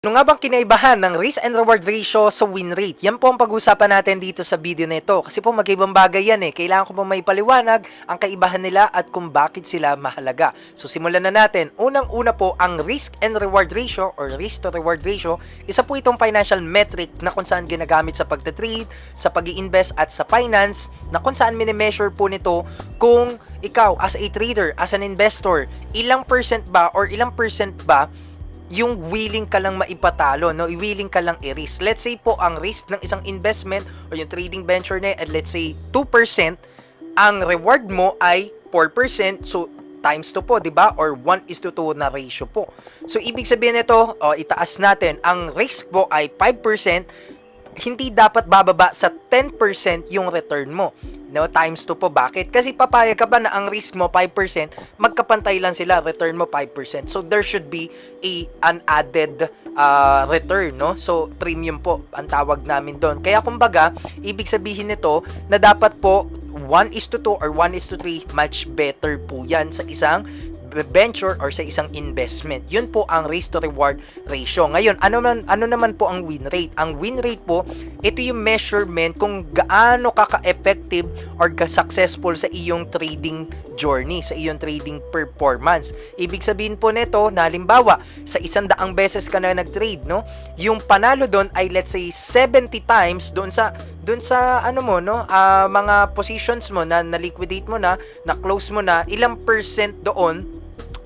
Ano nga bang kinaibahan ng risk and reward ratio sa win rate? Yan po ang pag-usapan natin dito sa video na ito. Kasi po magkaibang bagay yan eh. Kailangan ko po may paliwanag ang kaibahan nila at kung bakit sila mahalaga. So simulan na natin. Unang-una po ang risk and reward ratio or risk to reward ratio. Isa po itong financial metric na kung saan ginagamit sa pagta-trade, sa pag invest at sa finance na kung saan minimeasure po nito kung ikaw as a trader, as an investor, ilang percent ba or ilang percent ba yung willing ka lang maipatalo, no? Willing ka lang i-risk. Let's say po ang risk ng isang investment or yung trading venture na at let's say 2%, ang reward mo ay 4%. So times 2 po, 'di ba? Or 1 is to 2 na ratio po. So ibig sabihin nito, oh, itaas natin, ang risk po ay 5%, hindi dapat bababa sa 10% yung return mo. No, times 2 po. Bakit? Kasi papayag ka ba na ang risk mo 5%, magkapantay lang sila, return mo 5%. So there should be a an added uh, return, no? So premium po ang tawag namin doon. Kaya kumbaga, ibig sabihin nito na dapat po 1 is to 2 or 1 is to 3 much better po yan sa isang venture or sa isang investment. Yun po ang risk to reward ratio. Ngayon, ano man ano naman po ang win rate? Ang win rate po, ito yung measurement kung gaano ka ka-effective or ka-successful sa iyong trading journey, sa iyong trading performance. Ibig sabihin po nito, na halimbawa, sa isang daang beses ka na nag-trade, no? Yung panalo doon ay let's say 70 times doon sa doon sa ano mo no ah, mga positions mo na na-liquidate mo na na close mo na ilang percent doon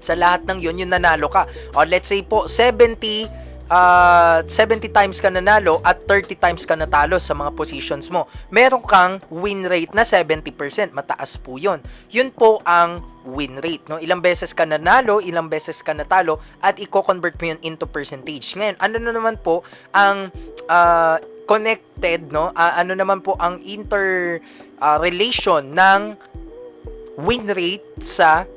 sa lahat ng yun, yung nanalo ka. O let's say po, 70 uh, 70 times ka nanalo at 30 times ka natalo sa mga positions mo. Meron kang win rate na 70%. Mataas po yun. Yun po ang win rate. No? Ilang beses ka nanalo, ilang beses ka natalo, at i-convert mo yun into percentage. Ngayon, ano na naman po ang uh, connected, no? Ah, ano naman po ang inter ah, relation ng win rate sa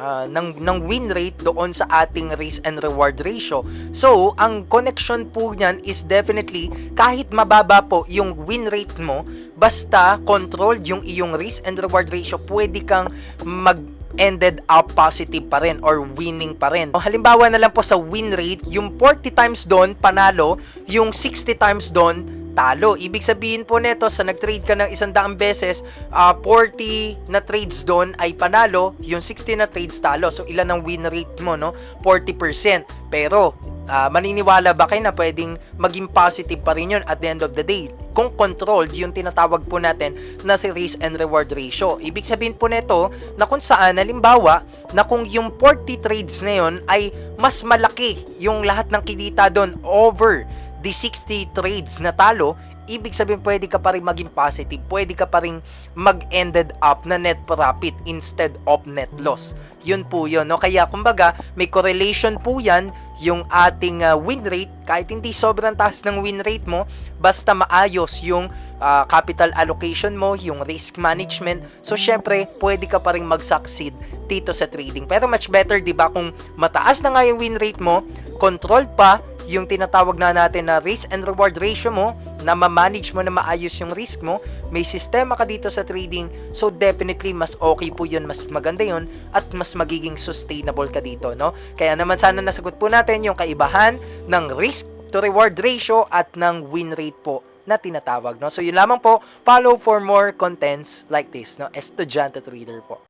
uh, ng, ng win rate doon sa ating risk and reward ratio. So, ang connection po niyan is definitely kahit mababa po yung win rate mo, basta controlled yung iyong risk and reward ratio, pwede kang mag ended up positive pa rin or winning pa rin. Halimbawa na lang po sa win rate, yung 40 times doon panalo, yung 60 times doon talo. Ibig sabihin po nito, sa nag-trade ka ng isang daang beses, uh, 40 na trades doon ay panalo, yung 60 na trades talo. So, ilan ang win rate mo, no? 40%. Pero, uh, maniniwala ba kayo na pwedeng maging positive pa rin yun at the end of the day? Kung controlled, yung tinatawag po natin na si risk and reward ratio. Ibig sabihin po nito na kung saan, halimbawa, na kung yung 40 trades na yun ay mas malaki yung lahat ng kinita doon over the 60 trades na talo, ibig sabihin pwede ka pa rin maging positive, pwede ka pa rin mag-ended up na net profit instead of net loss. Yun po yun, no? Kaya kumbaga, may correlation po yan yung ating uh, win rate, kahit hindi sobrang taas ng win rate mo, basta maayos yung uh, capital allocation mo, yung risk management. So, syempre, pwede ka pa rin mag-succeed dito sa trading. Pero much better, di ba, kung mataas na nga yung win rate mo, controlled pa, yung tinatawag na natin na risk and reward ratio mo, na ma-manage mo na maayos yung risk mo, may sistema ka dito sa trading, so definitely mas okay po yun, mas maganda yun, at mas magiging sustainable ka dito, no? Kaya naman sana nasagot po natin yung kaibahan ng risk to reward ratio at ng win rate po na tinatawag, no? So yun lamang po, follow for more contents like this, no? Estudyante Trader po.